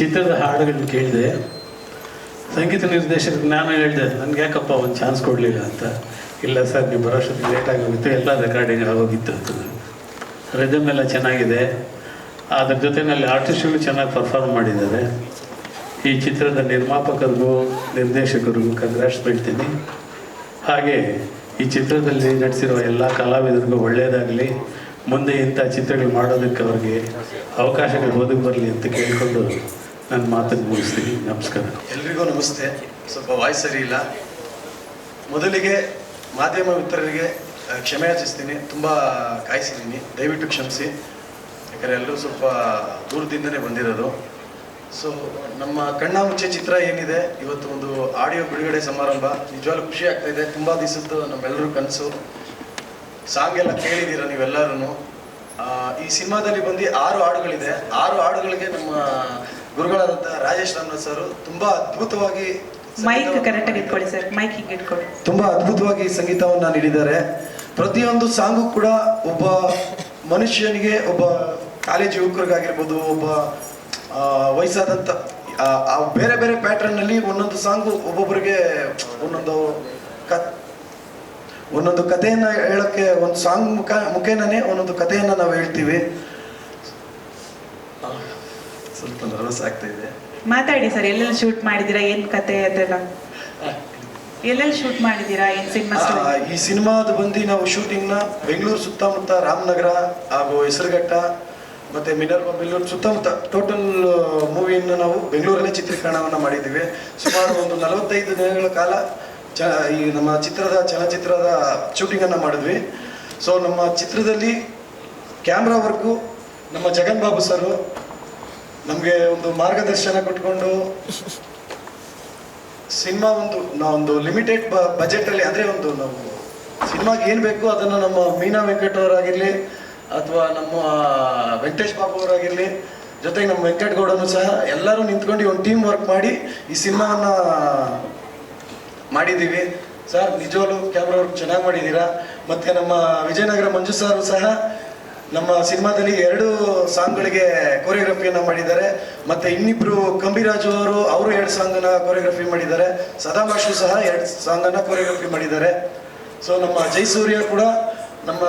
ಚಿತ್ರದ ಹಾಡುಗಳನ್ನ ಕೇಳಿದೆ. ಸಂಗೀತ ನಿರ್ದೇಶಕರಿಗೆ ನಾನು ಹೇಳಿದೆ, ನನಗೆ ಯಾಕಪ್ಪ ಒಂದು ಚಾನ್ಸ್ ಕೊಡಲಿಲ್ಲ ಅಂತ? ಇಲ್ಲ ಸರ್, ನೀವು ಬರೋಷ್ಟೊತ್ತಿಗೆ ಲೇಟಾಗಿ ಹೋಗಿತ್ತು ಎಲ್ಲ ರೆಕಾರ್ಡಿಂಗ್ ಆಗೋಗಿತ್ತು ಅಂತ. ರಿದಮ್ ಎಲ್ಲ ಚೆನ್ನಾಗಿದೆ. ಅದ್ರ ಜೊತೆಯಲ್ಲಿ ಆರ್ಟಿಸ್ಟ್ಗಳು ಚೆನ್ನಾಗಿ ಪರ್ಫಾರ್ಮ್ ಮಾಡಿದ್ದಾರೆ. ಈ ಚಿತ್ರದ ನಿರ್ಮಾಪಕರಿಗೂ, ನಿರ್ದೇಶಕರಿಗೂ ಕಂಗ್ರಾಟ್ಸ್ ಬಿಡ್ತೀನಿ ಹಾಗೆ ಈ ಚಿತ್ರದಲ್ಲಿ ನಟಿಸಿರುವ ಎಲ್ಲ ಕಲಾವಿದರಿಗೂ ಒಳ್ಳೆಯದಾಗಲಿ ಮುಂದೆ ಇಂಥ ಚಿತ್ರಗಳು ಮಾಡೋದಕ್ಕೆ ಅವ್ರಿಗೆ ಅವಕಾಶಗಳು ಓದಕ್ಕೆ ಬರಲಿ ಅಂತ ಕೇಳಿಕೊಂಡು ನನ್ನ ಮಾತನ್ನು ಮುಗಿಸ್ತೀನಿ. ನಮಸ್ಕಾರ. ಎಲ್ರಿಗೂ ನಮಸ್ತೆ. ಸ್ವಲ್ಪ ವಾಯ್ಸ್ ಸರಿ ಇಲ್ಲ. ಮೊದಲಿಗೆ ಮಾಧ್ಯಮ ಮಿತ್ರರಿಗೆ ಕ್ಷಮೆ ಯಾಚಿಸ್ತೀನಿ. ತುಂಬ ಕಾಯಿಸಿದ್ದೀನಿ. ದಯವಿಟ್ಟು ಕ್ಷಮಿಸಿ. ಯಾಕಂದರೆ ಎಲ್ಲರೂ ಸ್ವಲ್ಪ ದೂರದಿಂದನೇ ಬಂದಿರೋದು. ಸೊ ನಮ್ಮ ಕಣ್ಣ ಮುಚ್ಚೆ ಚಿತ್ರ ಏನಿದೆ? ಇವತ್ತು ಒಂದು ಆಡಿಯೋ ಬಿಡುಗಡೆ ಸಮಾರಂಭ. ನಿಜವಾಗ್ಲೂ ಖುಷಿ ಆಗ್ತಾ ಇದೆ. ತುಂಬ ದಿವಸದ್ದು ನಮ್ಮೆಲ್ಲರೂ ಕನಸು. ಸಾಂಗ್ ಎಲ್ಲ ಕೇಳಿದ್ದೀರ ನೀವೆಲ್ಲರೂ ಈ ಸಿನಿಮಾದಲ್ಲಿ ಬಂದು ಆರು ಹಾಡುಗಳಿದೆ. ಆರು ಹಾಡುಗಳಿಗೆ ನಮ್ಮ ಗುರುಗಳಾದಂಥ ರಾಜೇಶ್ ರಾಮನಾಥ್ ಸರ್ ತುಂಬಾ ಅದ್ಭುತವಾಗಿ ಮೈಕ್ ಕರೆಕ್ಟ್ ಆಗಿ ಇಟ್ಕೊಳ್ಳಿ ಸರ್ ಮೈಕ್ ಹಿಂಗೆ ಇಟ್ಕೊಳ್ಳಿ. ತುಂಬಾ ಅದ್ಭುತವಾಗಿ ಸಂಗೀತವನ್ನ ನೀಡಿದ್ದಾರೆ. ಪ್ರತಿಯೊಂದು ಸಾಂಗು ಕೂಡ ಒಬ್ಬ ಮನುಷ್ಯನಿಗೆ ಒಬ್ಬ ಕಾಲೇಜ್ ಯುವಕರಿಗಾಗಿರ್ಬೋದು ಒಬ್ಬ ವಯಸ್ಸಾದಂತ ವಯಸ್ಸಾದಂಥ ಬೇರೆ ಬೇರೆ ಪ್ಯಾಟರ್ನ್ ಅಲ್ಲಿ ಒಂದೊಂದು ಸಾಂಗು ಒಬ್ಬೊಬ್ಬರಿಗೆ ಒಂದೊಂದು ಕ ಒಂದೊಂದು ಕಥೆಯನ್ನ ಹೇಳಕ್ಕೆ ಒಂದು ಸಾಂಗ್ ಮುಖ ಮುಖೇನನೇ ಒಂದೊಂದು ಕಥೆಯನ್ನ ನಾವು ಹೇಳ್ತೀವಿ. ಸ್ವಲ್ಪ ನರ್ವಸ್ ಆಗ್ತಾ ಇದೆ. ಮಾತಾಡಿ ಸರ್ ಎಲ್ಲೆಲ್ಲಿ ಶೂಟ್ ಮಾಡಿದ್ದೀರಾ ಏನ್ ಕತೆ ಅದೆಲ್ಲ? ಎಲ್ಲೆಲ್ಲಿ ಶೂಟ್ ಮಾಡಿದ್ದೀರಾ ಏನ್ ಸಿನಿಮಾ ಈ ಸಿನಿಮಾದ ಬಂದು ನಾವು ಶೂಟಿಂಗ್ನ ಬೆಂಗಳೂರು ಸುತ್ತಮುತ್ತ ರಾಮನಗರ ಹಾಗೂ ಹೆಸರುಘಟ್ಟ ಮತ್ತೆ ಮಿನರ್ವ ಬೆಂಗಳೂರು ಸುತ್ತಮುತ್ತ ಟೋಟಲ್ ಮೂವಿಯನ್ನು ನಾವು ಬೆಂಗಳೂರಲ್ಲೇ ಚಿತ್ರೀಕರಣವನ್ನ ಮಾಡಿದ್ದೀವಿ. ಸುಮಾರು ಒಂದು ನಲವತ್ತೈದು ದಿನಗಳ ಕಾಲ ಚ ಈ ನಮ್ಮ ಚಿತ್ರದ ಚಲನಚಿತ್ರದ ಶೂಟಿಂಗನ್ನು ಅನ್ನ ಮಾಡಿದ್ವಿ. ಸೊ ನಮ್ಮ ಚಿತ್ರದಲ್ಲಿ ಕ್ಯಾಮ್ರಾ ವರ್ಕು ನಮ್ಮ ಜಗನ್ ಬಾಬು ಸರು ನಮಗೆ ಒಂದು ಮಾರ್ಗದರ್ಶನ ಕೊಟ್ಕೊಂಡು ಸಿನಿಮಾ ಒಂದು ನಾವೊಂದು ಲಿಮಿಟೆಡ್ ಬಜೆಟ್ ಅಲ್ಲಿ ಅಂದ್ರೆ ಒಂದು ನಾವು ಸಿನಿಮಾಗೆ ಏನ್ ಬೇಕು ಅದನ್ನ ನಮ್ಮ ಮೀನಾ ವೆಂಕಟ್ ಅವರಾಗಿರ್ಲಿ, ಅಥವಾ ನಮ್ಮ ವೆಂಕಟೇಶ್ ಬಾಬು ಅವರಾಗಿರ್ಲಿ, ಜೊತೆಗೆ ನಮ್ಮ ವೆಂಕಟಗೌಡನು ಸಹ ಎಲ್ಲರೂ ನಿಂತ್ಕೊಂಡು ಒಂದು ಟೀಮ್ ವರ್ಕ್ ಮಾಡಿ ಈ ಸಿನಿಮಾವನ್ನ ಮಾಡಿದ್ದೀವಿ ಸರ್, ನಿಜವಾಗ್ಲೂ ಕ್ಯಾಮ್ರಾ ವರ್ಕ್ ಚೆನ್ನಾಗಿ ಮಾಡಿದ್ದೀರಾ ಮತ್ತೆ ನಮ್ಮ ವಿಜಯನಗರ ಮಂಜು ಸಾರು ಸಹ ನಮ್ಮ ಸಿನಿಮಾದಲ್ಲಿ ಎರಡು ಸಾಂಗ್ಗಳಿಗೆ ಕೊರಿಯೋಗ್ರಫಿಯನ್ನು ಮಾಡಿದ್ದಾರೆ. ಮತ್ತೆ ಇನ್ನಿಬ್ರು ಕಂಬಿರಾಜು ಅವರು ಅವರು ಎರಡು ಸಾಂಗನ್ನ ಕೊರಿಯೋಗ್ರಫಿ ಮಾಡಿದ್ದಾರೆ. ಸದಾಭಾಷು ಸಹ ಎರಡು ಸಾಂಗನ್ನ ಕೊರಿಯೋಗ್ರಫಿ ಮಾಡಿದ್ದಾರೆ. ಸೊ ನಮ್ಮ ಜೈಸೂರ್ಯ ಕೂಡ ನಮ್ಮ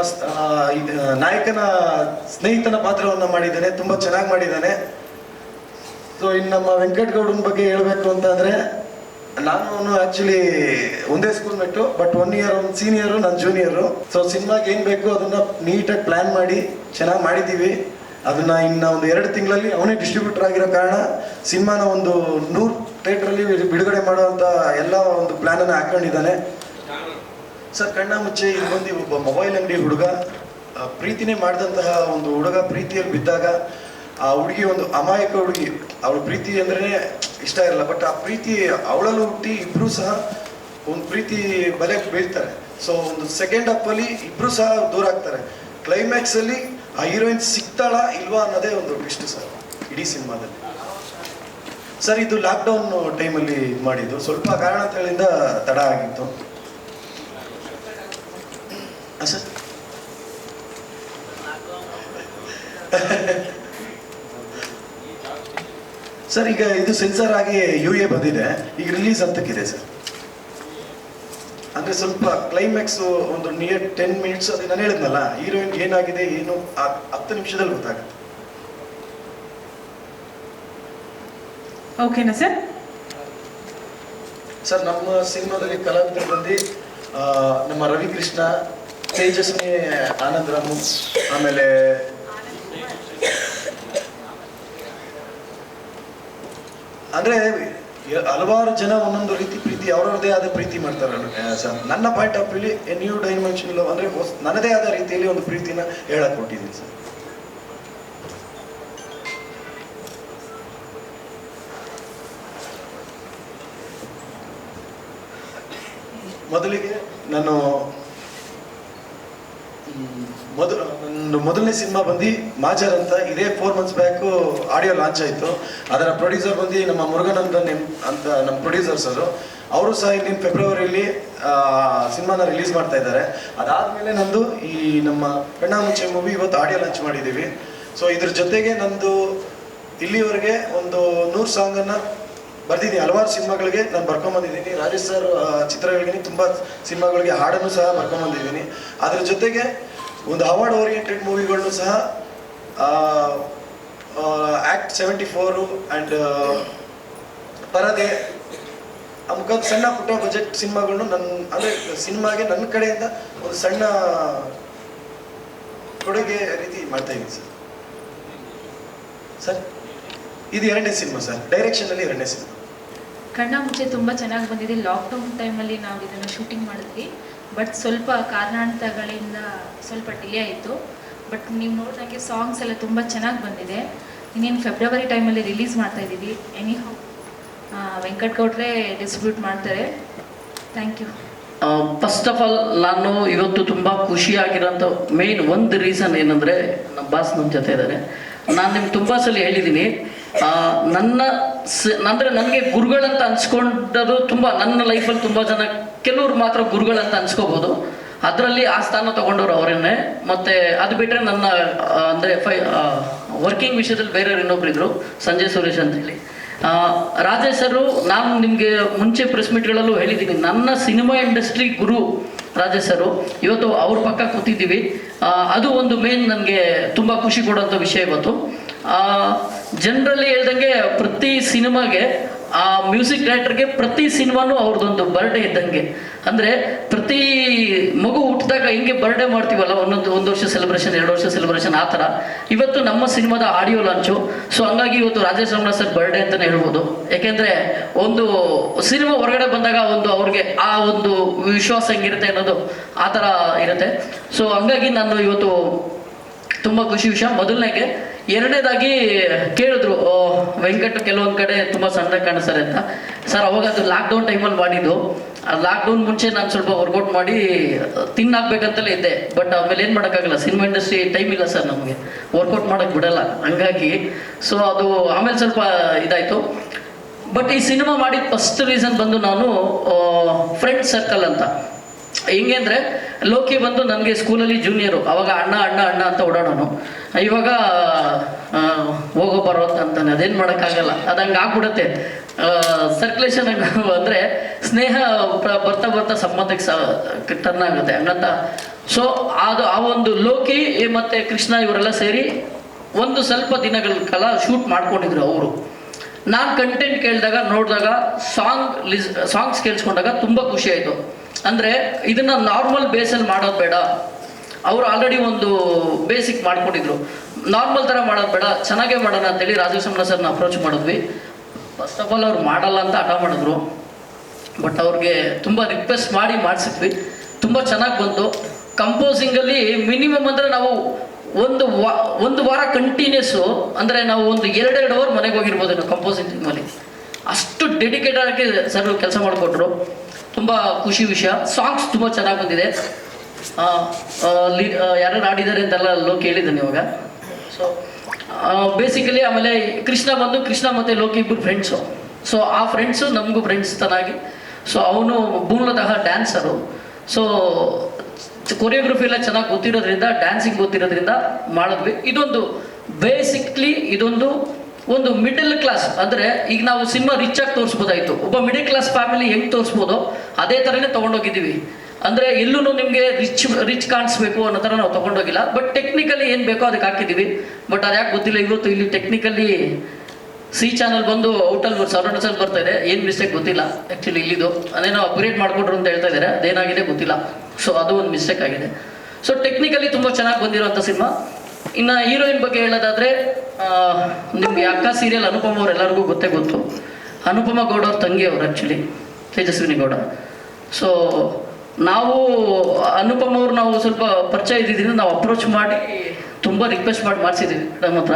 ನಾಯಕನ ಸ್ನೇಹಿತನ ಪಾತ್ರವನ್ನು ಮಾಡಿದ್ದಾನೆ. ತುಂಬಾ ಚೆನ್ನಾಗಿ ಮಾಡಿದ್ದಾನೆ. ಸೊ ಇನ್ನು ನಮ್ಮ ವೆಂಕಟಗೌಡನ ಬಗ್ಗೆ ಹೇಳಬೇಕು ಅಂತಂದ್ರೆ ನಾನು ಆಕ್ಚುಲಿ ಒಂದೇ ಸ್ಕೂಲ್ ಮೆಟ್ಟು ಬಟ್ ಒನ್ ಇಯರ್ ಒಂದು ಸೀನಿಯರು ನನ್ನ ಜೂನಿಯರು ಸೊ ಸಿನಿಮಾಗೆ ಏನು ಬೇಕು ಅದನ್ನ ನೀಟಾಗಿ ಪ್ಲಾನ್ ಮಾಡಿ, ಚೆನ್ನಾಗಿ ಮಾಡಿದ್ದೀವಿ. ಅದನ್ನ ಇನ್ನ ಒಂದು ಎರಡು ತಿಂಗಳಲ್ಲಿ ಅವನೇ ಡಿಸ್ಟ್ರಿಬ್ಯೂಟರ್ ಆಗಿರೋ ಕಾರಣ ಸಿನಿಮಾನ ಒಂದು ನೂರು ಥಿಯೇಟ್ರಲ್ಲಿ ಬಿಡುಗಡೆ ಮಾಡುವಂತ ಎಲ್ಲ ಒಂದು ಪ್ಲಾನ್ ಅನ್ನ ಹಾಕೊಂಡಿದ್ದಾನೆ ಸರ್, ಕಣ್ಣ ಮುಚ್ಚೆ ಇಲ್ಲಿ ಬಂದು ಒಬ್ಬ ಮೊಬೈಲ್ ಅಂಗಡಿ ಹುಡುಗ ಪ್ರೀತಿನೇ ಮಾಡಿದಂತಹ ಒಂದು ಹುಡುಗ ಪ್ರೀತಿಯಲ್ಲಿ ಬಿದ್ದಾಗ ಆ ಹುಡುಗಿ ಒಂದು ಅಮಾಯಕ ಹುಡುಗಿ. ಅವಳ ಪ್ರೀತಿ ಅಂದ್ರೆ ಇಷ್ಟ ಇರಲ್ಲ ಬಟ್ ಆ ಪ್ರೀತಿ ಅವಳಲ್ಲೂ ಹುಟ್ಟಿ ಇಬ್ರು ಸಹ ಒಂದು ಪ್ರೀತಿ ಬಲೆಗೆ ಬೀಳ್ತಾರೆ. ಸೊ ಒಂದು ಸೆಕೆಂಡ್ ಅಲ್ಲಿ ಇಬ್ರು ಸಹ ದೂರ ಆಗ್ತಾರೆ. ಕ್ಲೈಮ್ಯಾಕ್ಸ್ ಅಲ್ಲಿ ಆ ಹೀರೋಯಿನ್ ಸಿಗ್ತಾಳ ಇಲ್ವಾ ಅನ್ನೋದೇ ಒಂದು ಟ್ವಿಸ್ಟ್ ಸರ್, ಇಡೀ ಸಿನಿಮಾದಲ್ಲಿ. ಸರ್, ಇದು ಲಾಕ್ಡೌನ್ ಟೈಮಲ್ಲಿ ಮಾಡಿದ್ದು. ಸ್ವಲ್ಪ ಕಾರಣಗಳಿಂದ ತಡ ಆಗಿತ್ತು. ಸರ್. ಸರ್ ಈಗ ಇದು ಸೆನ್ಸರ್ ಆಗಿ ಯು ಎ ಬಂದಿದೆ. ಈಗ ರಿಲೀಸ್ ಅಂತಕ್ಕಿದೆ ಸರ್ ಅಂದ್ರೆ ಸ್ವಲ್ಪ ಕ್ಲೈಮ್ಯಾಕ್ಸ್ ಒಂದು ನಿಯರ್ ಟೆನ್ ಮಿನಿಟ್ಸ್ ಅದು ನಾನು ಹೇಳಿದ್ನಲ್ಲ ಹೀರೋಯಿನ್ ಏನಾಗಿದೆ ಏನು ಹತ್ತು ನಿಮಿಷದಲ್ಲಿ ಗೊತ್ತಾಗುತ್ತೆ. ಓಕೆನಾ ಸರ್ ಸರ್ ನಮ್ಮ ಸಿನಿಮಾದಲ್ಲಿ ಕಲಾವಿದರು ಬಂದು ನಮ್ಮ ರವಿಕೃಷ್ಣ ತೇಜಸ್ವಿ ಆನಂದ್ ರಾಮು ಆಮೇಲೆ ಅಂದ್ರೆ ಹಲವಾರು ಜನ ಒಂದೊಂದು ರೀತಿ ಪ್ರೀತಿ ಅವರವ್ರದೇ ಆದ ಪ್ರೀತಿ ಮಾಡ್ತಾರೆ ನನ್ನ ಪಾಯಿಂಟ್ ಆಫ್ ವ್ಯೂಲಿ ನ್ಯೂ ಡೈಮೆನ್ಷನ್ ಅಂದ್ರೆ, ಹೊಸ- ನನ್ನದೇ ಆದ ರೀತಿಯಲ್ಲಿ ಒಂದು ಪ್ರೀತಿನ ಹೇಳಕ್ ಕೊಟ್ಟಿದ್ದೀನಿ, ಸರ್. ಮೊದಲಿಗೆ ನಾನು ಮೊದಲು ನನ್ನ ಮೊದಲನೇ ಸಿನಿಮಾ ಬಂದು ಮಾಜರ್ ಅಂತ ಇದೇ four months back audio launch ಆಯಿತು. ಅದರ ಪ್ರೊಡ್ಯೂಸರ್ ಬಂದು ನಮ್ಮ ಮುರುಗನಂದನ್ ನಿಮ್ ಅಂತ ನಮ್ಮ ಪ್ರೊಡ್ಯೂಸರ್ಸ್ ಅವರು. ಅವರು ಸಹ ಇಲ್ಲಿ ಫೆಬ್ರವರಿಯಲ್ಲಿ ಸಿನಿಮಾನ ರಿಲೀಸ್ ಮಾಡ್ತಾ ಇದ್ದಾರೆ. ಅದಾದಮೇಲೆ ನಂದು ಈ ನಮ್ಮ ಕಣ್ಣಾಮುಚ್ಚೆ ಮೂವಿ ಇವತ್ತು ಆಡಿಯೋ ಲಾಂಚ್ ಮಾಡಿದ್ದೀವಿ. ಸೊ ಇದ್ರ ಜೊತೆಗೆ ನಂದು ಇಲ್ಲಿವರೆಗೆ ಒಂದು ನೂರು ಸಾಂಗನ್ನು ಬರ್ದಿದ್ದೀನಿ. ಹಲವಾರು ಸಿನಿಮಾಗಳಿಗೆ ನಾನು ಬರ್ಕೊಂಬಂದಿದ್ದೀನಿ ರಾಜೇಶ್ ಸರ್ ಚಿತ್ರಗಳಿಗೆ ತುಂಬ ಸಿನಿಮಾಗಳಿಗೆ ಹಾಡನ್ನು ಸಹ ಬರ್ಕೊಂಬಂದಿದ್ದೀನಿ ಅದ್ರ ಜೊತೆಗೆ ಒಂದು ಅವಾರ್ಡ್ ಓರಿಯೆಂಟೆಡ್ ಮೂವಿಗಳನ್ನು ಸಹ ಆ್ಯಕ್ಟ್ ಸೆವೆಂಟಿ ಫೋರು ಆ್ಯಂಡ್ ಪರದೆ, ಆ ಸಣ್ಣ ಪುಟ್ಟ ಬಜೆಟ್ ಸಿನಿಮಾಗಳನ್ನು ನನ್ನ ಅಂದರೆ ಸಿನಿಮಾಗೆ ನನ್ನ ಕಡೆಯಿಂದ ಒಂದು ಸಣ್ಣ ಕೊಡುಗೆ ರೀತಿ ಮಾಡ್ತಾ ಇದ್ದೀನಿ ಸರ್. ಸರ್, ಇದು ಎರಡನೇ ಸಿನಿಮಾ ಸರ್. ಡೈರೆಕ್ಷನಲ್ಲಿ ಎರಡನೇ ಸಿನಿಮಾ. ಕಣ್ಣ ಮುಂಚೆ ತುಂಬ ಚೆನ್ನಾಗಿ ಬಂದಿದೆ. ಲಾಕ್ಡೌನ್ ಟೈಮಲ್ಲಿ ನಾವು ಇದನ್ನು ಶೂಟಿಂಗ್ ಮಾಡಿದ್ವಿ. ಬಟ್ ಸ್ವಲ್ಪ ಕಾರಣಾಂತರಗಳಿಂದ ಸ್ವಲ್ಪ ಡಿಲೇ ಆಯಿತು. ಬಟ್ ನೀವು ನೋಡಿದಂಗೆ ಸಾಂಗ್ಸ್ ಎಲ್ಲ ತುಂಬ ಚೆನ್ನಾಗಿ ಬಂದಿದೆ. ಇನ್ನೇನು ಫೆಬ್ರವರಿ ಟೈಮಲ್ಲಿ ರಿಲೀಸ್ ಮಾಡ್ತಾ ಇದ್ದೀವಿ. ಎನಿ ಹೌ ವೆಂಕಟ್ ಗೌಡ್ರೆ ಡಿಸ್ಟ್ರಿಬ್ಯೂಟ್ ಮಾಡ್ತಾರೆ. Thank you first of all ನಾನು ಇವತ್ತು ತುಂಬ ಖುಷಿಯಾಗಿರೋಂಥ ಮೇನ್ ಒಂದು ರೀಸನ್ ಏನಂದರೆ ನಮ್ಮ ಬಾಸ್ ನಮ್ಮ ಜೊತೆ ಇದ್ದಾರೆ. ನಾನು ನಿಮ್ಗೆ ತುಂಬ ಸಲ ಹೇಳಿದ್ದೀನಿ ನನ್ನ ಸ, ಅಂದರೆ ನನಗೆ ಗುರುಗಳಂತ ಅನ್ಸ್ಕೊಂಡದು ತುಂಬ, ನನ್ನ ಲೈಫಲ್ಲಿ ತುಂಬ ಜನ ಕೆಲವ್ರು ಮಾತ್ರ ಗುರುಗಳಂತ ಅನ್ಸ್ಕೋಬಹುದು ಅದರಲ್ಲಿ ಆ ಸ್ಥಾನ ತಗೊಂಡವ್ರು ಅವರನ್ನೇ ಮತ್ತೆ ಅದು ಬಿಟ್ಟರೆ ನನ್ನ ಅಂದರೆ ಫೈ ವರ್ಕಿಂಗ್ ವಿಷಯದಲ್ಲಿ ಬೇರೆಯವ್ರು ಇನ್ನೊಬ್ರು ಇದ್ರು ಸಂಜಯ್ ಸುರೇಶ್ ಅಂತ ಹೇಳಿ ರಾಜೇಶ್ ಸರು ನಾನು ನಿಮಗೆ ಮುಂಚೆ ಪ್ರೆಸ್ ಮೀಟ್ಗಳಲ್ಲೂ ಹೇಳಿದ್ದೀನಿ ನನ್ನ ಸಿನಿಮಾ ಇಂಡಸ್ಟ್ರಿ ಗುರು ರಾಜೇಶ್ ಸರು ಇವತ್ತು ಅವ್ರ ಪಕ್ಕ ಕೂತಿದ್ದೀವಿ. ಅದು ಒಂದು ಮೇನ್ ನನಗೆ ತುಂಬ ಖುಷಿ ಕೊಡುವಂಥ ವಿಷಯ ಇವತ್ತು. ಜನರಲ್ಲಿ ಹೇಳ್ದಂಗೆ ಪ್ರತಿ ಸಿನಿಮಾಗೆ ಆ ಮ್ಯೂಸಿಕ್ ಡೈರೆಕ್ಟರ್ಗೆ ಪ್ರತಿ ಸಿನಿಮಾನು ಅವ್ರದ್ದೊಂದು ಬರ್ಡೇ ಇದ್ದಂಗೆ. ಅಂದರೆ ಪ್ರತಿ ಮಗು ಹುಟ್ಟಿದಾಗ ಹಿಂಗೆ ಬರ್ಡೇ ಮಾಡ್ತೀವಲ್ಲ, ಒಂದೊಂದು, ಒಂದು ವರ್ಷ ಸೆಲೆಬ್ರೇಷನ್ ಎರಡು ವರ್ಷ ಸೆಲೆಬ್ರೇಷನ್ ಆ ಥರ. ಇವತ್ತು ನಮ್ಮ ಸಿನಿಮಾದ ಆಡಿಯೋ ಲಾಂಚು ಸೊ ಹಂಗಾಗಿ ಇವತ್ತು ರಾಜೇಶ್ ರಮಣ ಸರ್ ಬರ್ಡೇ ಅಂತಲೇ ಹೇಳ್ಬೋದು. ಯಾಕೆಂದರೆ ಒಂದು ಸಿನಿಮಾ ಹೊರಗಡೆ ಬಂದಾಗ ಒಂದು ಅವ್ರಿಗೆ ಆ ಒಂದು ವಿಶ್ವಾಸ ಹೆಂಗಿರುತ್ತೆ ಅನ್ನೋದು ಆ ಥರ ಇರುತ್ತೆ. ಸೊ ಹಂಗಾಗಿ ನಾನು ಇವತ್ತು ತುಂಬ ಖುಷಿ ವಿಷಯ. ಮೊದಲನೇಗೆ, ಎರಡನೇದಾಗಿ ಕೇಳಿದ್ರು ವೆಂಕಟ, ಕೆಲವೊಂದು ಕಡೆ ತುಂಬ ಸಣ್ಣ ಕಾಣಿಸ್ತಾರೆ ಅಂತ. ಸರ್, ಅವಾಗ ಅದು ಲಾಕ್ಡೌನ್ ಟೈಮಲ್ಲಿ ಮಾಡಿದ್ದು. ಲಾಕ್ಡೌನ್ ಮುಂಚೆ ನಾನು ಸ್ವಲ್ಪ ವರ್ಕೌಟ್ ಮಾಡಿ, ತಿನ್ನಾಕ್ಬೇಕಂತಲೇ ಇದ್ದೆ. ಬಟ್ ಆಮೇಲೆ ಏನು ಮಾಡೋಕ್ಕಾಗಲ್ಲ. ಸಿನಿಮಾ ಇಂಡಸ್ಟ್ರಿ ಟೈಮ್ ಇಲ್ಲ ಸರ್ ನಮಗೆ. ವರ್ಕೌಟ್ ಮಾಡೋಕ್ಕೆ ಬಿಡಲ್ಲ. ಹಂಗಾಗಿ ಸೊ ಅದು ಆಮೇಲೆ ಸ್ವಲ್ಪ ಇದಾಯಿತು. ಬಟ್ ಈ ಸಿನಿಮಾ ಮಾಡಿದ ಫಸ್ಟ್ ರೀಸನ್ ಬಂದು ನಾನು ಫ್ರೆಂಡ್ ಸರ್ಕಲ್ ಅಂತ. ಹೆಂಗೆ ಅಂದರೆ, ಲೋಕಿ ಬಂದು ನನಗೆ ಸ್ಕೂಲಲ್ಲಿ ಜೂನಿಯರು ಅವಾಗ ಅಣ್ಣ ಅಣ್ಣ ಅಣ್ಣ ಅಂತ ಓಡಾಡೋನು. ಇವಾಗ ಹೋಗೋ ಬರೋ ಅಂತಾನೆ. ಅದೇನು ಮಾಡೋಕ್ಕಾಗಲ್ಲ. ಅದು ಹಂಗೆ ಆಗ್ಬಿಡುತ್ತೆ ಸರ್ಕ್ಯುಲೇಷನ್ ಅಂದರೆ ಸ್ನೇಹ ಬರ್ತಾ ಬರ್ತಾ ಸಂಬಂಧಕ್ಕೆ ಸ ಟರ್ನ್ ಆಗುತ್ತೆ. ಹಂಗಂತ. ಸೊ ಅದು, ಆ ಒಂದು ಲೋಕಿ ಮತ್ತು ಕೃಷ್ಣ ಇವರೆಲ್ಲ ಸೇರಿ ಒಂದು ಸ್ವಲ್ಪ ದಿನಗಳ ಕಾಲ ಶೂಟ್ ಮಾಡ್ಕೊಂಡಿದ್ರು ಅವರು. ನಾನು ಕಂಟೆಂಟ್ ಕೇಳಿದಾಗ, ನೋಡಿದಾಗ ಸಾಂಗ್ ಲಿಸ್ ಸಾಂಗ್ಸ್ ಕೇಳಿಸ್ಕೊಂಡಾಗ ತುಂಬ ಖುಷಿ ಆಯಿತು. ಅಂದರೆ ಇದನ್ನು ನಾರ್ಮಲ್ ಬೇಸಲ್ಲಿ ಮಾಡೋದು ಬೇಡ. ಅವರು ಆಲ್ರೆಡಿ ಒಂದು ಬೇಸಿಕ್ ಮಾಡ್ಕೊಂಡಿದ್ರು. ನಾರ್ಮಲ್ ಥರ ಮಾಡೋದು ಬೇಡ. ಚೆನ್ನಾಗೇ ಮಾಡೋಣ ಅಂತೇಳಿ ರಾಜೀವ್ ಸಮ್ರ ಸರ್ನ ಅಪ್ರೋಚ್ ಮಾಡಿದ್ವಿ. ಫಸ್ಟ್ ಆಫ್ ಆಲ್ ಅವ್ರು ಮಾಡಲ್ಲ ಅಂತ ಹಠ ಮಾಡಿದ್ರು. ಬಟ್ ಅವ್ರಿಗೆ ತುಂಬ ರಿಕ್ವೆಸ್ಟ್ ಮಾಡಿ ಮಾಡಿಸಿದ್ವಿ. ತುಂಬ ಚೆನ್ನಾಗಿ ಬಂತು. ಕಂಪೋಸಿಂಗಲ್ಲಿ ಮಿನಿಮಮ್ ಅಂದರೆ ನಾವು ಒಂದು ವಾ, ಒಂದು ವಾರ ಕಂಟಿನ್ಯೂಸು ಅಂದರೆ ನಾವು ಒಂದು ಎರಡೆರಡು ಅವರ್ ಮನೆಗೆ ಹೋಗಿರ್ಬೋದು ಕಂಪೋಸಿಂಗ್ ಅಷ್ಟು ಡೆಡಿಕೇಟೆಡ್ ಆಗಿ ಸರ್ ಕೆಲಸ ಮಾಡಿಕೊಟ್ರು. ತುಂಬ ಖುಷಿ ವಿಷಯ. ಸಾಂಗ್ಸ್ ತುಂಬ ಚೆನ್ನಾಗಿ ಬಂದಿದೆ. ಯಾರು ಆಡಿದ್ದಾರೆ ಅಂತೆಲ್ಲ ಲೋಕಿ ಹೇಳಿದ್ದಾನೆ ಇವಾಗ. ಸೊ ಬೇಸಿಕಲಿ ಆಮೇಲೆ ಕೃಷ್ಣ ಬಂದು, ಕೃಷ್ಣ ಮತ್ತು ಲೋಕಿ ಇಬ್ಬರು ಫ್ರೆಂಡ್ಸು ಸೊ ಆ ಫ್ರೆಂಡ್ಸು ನಮಗೂ ಫ್ರೆಂಡ್ಸ್ ತನಾಗಿ. ಸೊ ಅವನು ಮೂಲತಃ ಡ್ಯಾನ್ಸರು ಸೊ ಕೊರಿಯೋಗ್ರಫಿ ಎಲ್ಲ ಚೆನ್ನಾಗಿ ಗೊತ್ತಿರೋದ್ರಿಂದ ಡ್ಯಾನ್ಸಿಂಗ್ ಗೊತ್ತಿರೋದ್ರಿಂದ ಮಾಡಿದ್ವಿ. ಇದೊಂದು ಬೇಸಿಕ್ಲಿ ಇದೊಂದು ಒಂದು ಮಿಡಲ್ ಕ್ಲಾಸ್ ಅಂದರೆ ಈಗ ನಾವು ಸಿನಿಮಾ ರಿಚ್ ಆಗಿ ತೋರಿಸ್ಬೋದಾಯ್ತು. ಒಬ್ಬ ಮಿಡಲ್ ಕ್ಲಾಸ್ ಫ್ಯಾಮಿಲಿ ಹೆಂಗೆ ತೋರಿಸ್ಬೋದು? ಅದೇ ಥರನೇ ತೊಗೊಂಡೋಗಿದ್ದೀವಿ. ಅಂದರೆ ಎಲ್ಲೂ ನಿಮಗೆ ರಿಚ್ ರಿಚ್ ಕಾಣಿಸ್ಬೇಕು ಅನ್ನೋ ಥರ ನಾವು ತಗೊಂಡೋಗಿಲ್ಲ. ಬಟ್ ಟೆಕ್ನಿಕಲಿ ಏನು ಬೇಕೋ ಅದಕ್ಕೆ ಹಾಕಿದ್ದೀವಿ. ಬಟ್ ಅದ್ಯಾಕೆ ಗೊತ್ತಿಲ್ಲ, ಇವತ್ತು ಇಲ್ಲಿ ಟೆಕ್ನಿಕಲಿ ಸಿ ಚಾನಲ್ ಬಂದು ಔಟಲ್ ಸರೌಂಡ್ ಸರ್ ಬರ್ತಾ ಇದೆ. ಏನು ಮಿಸ್ಟೇಕ್ ಗೊತ್ತಿಲ್ಲ. ಆ್ಯಕ್ಚುಲಿ ಇಲ್ಲಿದು. ಅದೇನೋ ಅಪ್ಗ್ರೇಡ್ ಮಾಡಿಕೊಟ್ರು ಅಂತ ಹೇಳ್ತಾ ಇದ್ದಾರೆ ಅದೇನಾಗಿದೆ ಗೊತ್ತಿಲ್ಲ. ಸೊ ಅದು ಒಂದು ಮಿಸ್ಟೇಕ್ ಆಗಿದೆ. ಸೊ ಟೆಕ್ನಿಕಲಿ ತುಂಬ ಚೆನ್ನಾಗಿ ಬಂದಿರೋಂಥ ಸಿನಿಮಾ. ಇನ್ನು ಹೀರೋಯಿನ್ ಬಗ್ಗೆ ಹೇಳೋದಾದರೆ ನಿಮಗೆ ಅಕ್ಕ ಸೀರಿಯಲ್ ಅನುಪಮ ಅವ್ರು ಎಲ್ಲರಿಗೂ ಗೊತ್ತೇ ಗೊತ್ತು. ಅನುಪಮ ಗೌಡ ಅವ್ರ ತಂಗಿ ಅವರು ಆ್ಯಕ್ಚುಲಿ ತೇಜಸ್ವಿನಿ ಗೌಡ. ಸೊ ನಾವು ಅನುಪಮ ಅವ್ರು ನಾವು ಸ್ವಲ್ಪ ಪರಿಚಯ ಇದ್ದಿದ್ದರಿಂದ ನಾವು ಅಪ್ರೋಚ್ ಮಾಡಿ ತುಂಬ ರಿಕ್ವೆಸ್ಟ್ ಮಾಡಿ ಮಾಡಿಸಿದ್ದೀವಿ ನಮ್ಮ ಹತ್ರ.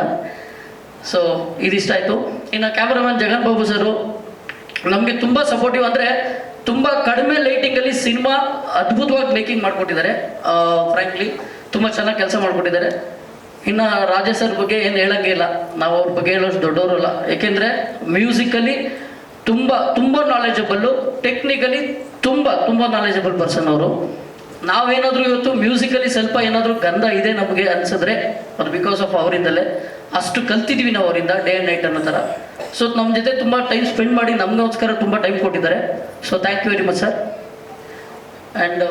ಸೊ ಇದಿಷ್ಟ ಆಯಿತು. ಇನ್ನು ಕ್ಯಾಮ್ರಾಮನ್ ಜಗನ್ ಬಾಬು ಸರು ನಮಗೆ ತುಂಬ ಸಪೋರ್ಟಿವ್ ಅಂದರೆ ತುಂಬ ಕಡಿಮೆ ಲೈಟಿಂಗಲ್ಲಿ ಸಿನಿಮಾ ಅದ್ಭುತವಾಗಿ ಮೇಕಿಂಗ್ ಮಾಡಿಕೊಟ್ಟಿದ್ದಾರೆ. ಫ್ರ್ಯಾಂಕ್ಲಿ ತುಂಬ ಚೆನ್ನಾಗಿ ಕೆಲಸ ಮಾಡಿಕೊಟ್ಟಿದ್ದಾರೆ. ಇನ್ನು ರಾಜೇಶ್ ಸರ್ ಬಗ್ಗೆ ಏನು ಇಲ್ಲ. ನಾವು ಅವ್ರ ಬಗ್ಗೆ ಹೇಳೋಷ್ಟು ದೊಡ್ಡವರು ಅಲ್ಲ. ಏಕೆಂದರೆ ಮ್ಯೂಸಿಕಲಿ ತುಂಬ ತುಂಬ ನಾಲೆಜಬಲ್ಲು ಟೆಕ್ನಿಕಲಿ ತುಂಬ ತುಂಬ ನಾಲೆಜಬಲ್ ಪರ್ಸನ್ ಅವರು. ನಾವೇನಾದರೂ ಇವತ್ತು ಮ್ಯೂಸಿಕಲಿ ಸ್ವಲ್ಪ ಏನಾದರೂ ಗಂಧ ಇದೆ ನಮಗೆ ಅನ್ಸಿದ್ರೆ, ಅದು ಬಿಕಾಸ್ ಆಫ್ ಅವರಿಂದಲೇ, ಅಷ್ಟು ಕಲ್ತಿದ್ವಿ ನಾವು ಅವರಿಂದ ಡೇ ಆ್ಯಂಡ್ ನೈಟ್ ಅನ್ನೋ ಥರ. ಸೊ ನಮ್ಮ ಜೊತೆ ತುಂಬ ಟೈಮ್ ಸ್ಪೆಂಡ್ ಮಾಡಿ ನಮಗೋಸ್ಕರ ತುಂಬ ಟೈಮ್ ಕೊಟ್ಟಿದ್ದಾರೆ. So thank you very much sir and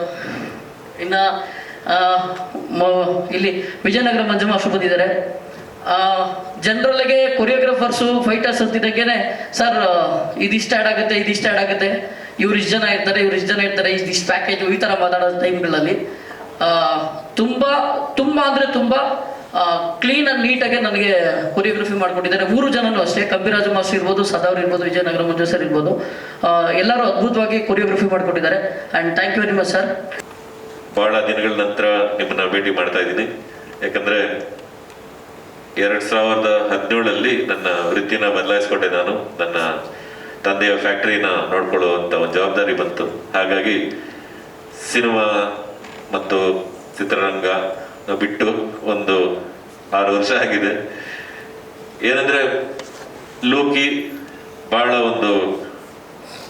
ಇನ್ನು ಇಲ್ಲಿ ವಿಜಯನಗರ ಮಂಜಮ್ಮ ಅಷ್ಟು ಬಂದಿದ್ದಾರೆ ಜನರಲ್ಲಿಗೆ ಕೊರಿಯೋಗ್ರಾಫರ್ಸು ಫೈಟರ್ಸ್ ಅಂತಿದ್ದಾಗೇನೆ, ಸರ್, ಇದಿಷ್ಟು ಆ್ಯಡ್ ಆಗುತ್ತೆ, ಇದಿಷ್ಟು ಆ್ಯಡ್ ಆಗುತ್ತೆ. ಇವ್ರು ಇಷ್ಟು ಜನ ಇರ್ತಾರೆ, ಇವ್ರು ಇಷ್ಟು ಜನ ಇರ್ತಾರೆ ಇದಿಷ್ಟು ಪ್ಯಾಕೇಜು ಈ ಥರ ಮಾತಾಡೋ ಟೈಮ್ಗಳಲ್ಲಿ. ತುಂಬ ತುಂಬ ಅಂದರೆ ತುಂಬ ಕ್ಲೀನ್ ಆ್ಯಂಡ್ ನೀಟಾಗಿ ನನಗೆ ಕೊರಿಯೋಗ್ರಫಿ ಮಾಡಿಕೊಟ್ಟಿದ್ದಾರೆ ಮೂರು ಜನನೂ ಅಷ್ಟೇ ಕಬ್ಬಿರಾಜು ಮಾಸ್ ಇರ್ಬೋದು, ಸದಾವ್ರು ಇರ್ಬೋದು, ವಿಜಯನಗರ ಮಂಜು ಸರ್ ಇರ್ಬೋದು. ಎಲ್ಲರೂ ಅದ್ಭುತವಾಗಿ ಕೊರಿಯೋಗ್ರಫಿ ಮಾಡಿಕೊಟ್ಟಿದ್ದಾರೆ and thank you very much sir ಬಹಳ ದಿನಗಳ ನಂತರ ನಿಮ್ಮನ್ನ ಭೇಟಿ ಮಾಡ್ತಾ ಇದ್ದೀನಿ. ಯಾಕಂದ್ರೆ ಎರಡ್ ಸಾವಿರದ ಹದಿನೇಳಲ್ಲಿ ನನ್ನ ವೃತ್ತಿನ ಬದಲಾಯಿಸ್ಕೊಂಡೆ ನಾನು. ನನ್ನ ತಂದೆಯ ಫ್ಯಾಕ್ಟರಿನ ನೋಡ್ಕೊಳ್ಳುವಂತ ಒಂದು ಜವಾಬ್ದಾರಿ ಬಂತು. ಹಾಗಾಗಿ ಸಿನಿಮಾ ಮತ್ತು ಚಿತ್ರರಂಗ ಬಿಟ್ಟು ಒಂದು ಆರು ವರ್ಷ ಆಗಿದೆ. ಏನಂದ್ರೆ ಲೋಕಿ ಬಹಳ ಒಂದು